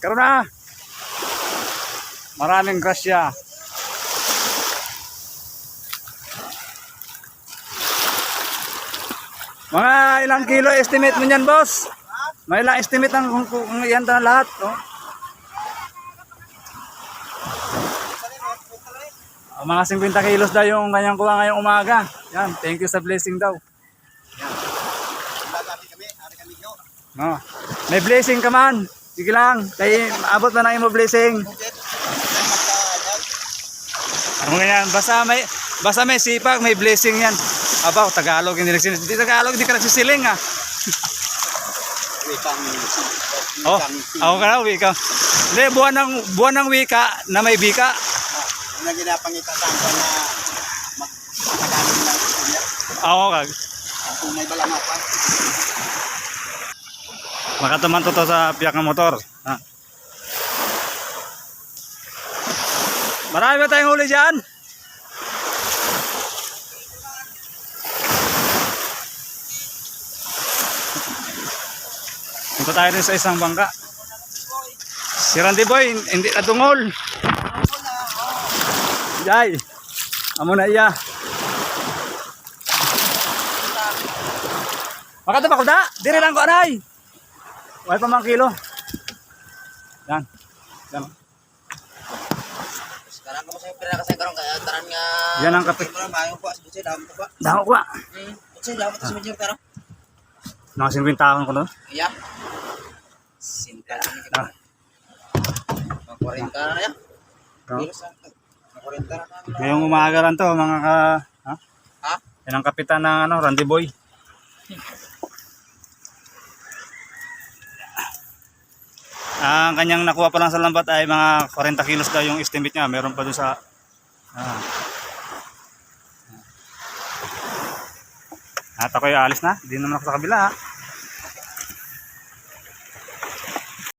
Karoon na. Maraming grasya. Mga ilang kilo estimate mo niyan, boss? Mga ilang estimate ang kung, kung yan na lahat, oh. Oh, mga 50 kilos daw yung kanyang kuha ngayong umaga. Yan, thank you sa blessing daw. Yo. No. May blessing ka man. Sige lang. Kay abot na na imo blessing. Ano ganyan? Basta may basta may sipag, may blessing yan. Abaw, Tagalog hindi nagsin. Di Tagalog hindi ka nagsisiling ah. Wikang Oh, ako ka na wika. Hindi buwan ng buwan ng wika na may bika. Ano na ginapangita sa akin na Tagalog lang. Ako kag. Kung may balama pa. Makataman to sa piyak motor. Ha. Marami ba tayong huli dyan? Punta tayo rin sa isang bangka. Si Randy Boy, hindi na tungol. Jai, amo na iya. Makata ba ko da? Dire lang ko anay. Wala pa mang kilo. Yan. Yan. Sekarang kamu saya pernah kasih karong kaya taran nga. Yan ang kape. Mayo po, sige damo ba? Dako ko. Hmm. Sige damo sa medyo karong. Mga 50 tahon ko no. Iya. Sinta ni Ah. Mga 40 na yan. Ito. Kilos na. Mga 40 na na. Ngayong umaga lang to mga ka... Ha? Ha? Yan ang kapitan ng ano, Randy Boy. Ang kanyang nakuha pa lang sa lambat ay mga 40 kilos daw yung estimate niya. Meron pa doon sa... Ah. At ako'y alis na. Hindi naman ako sa kabila. ha.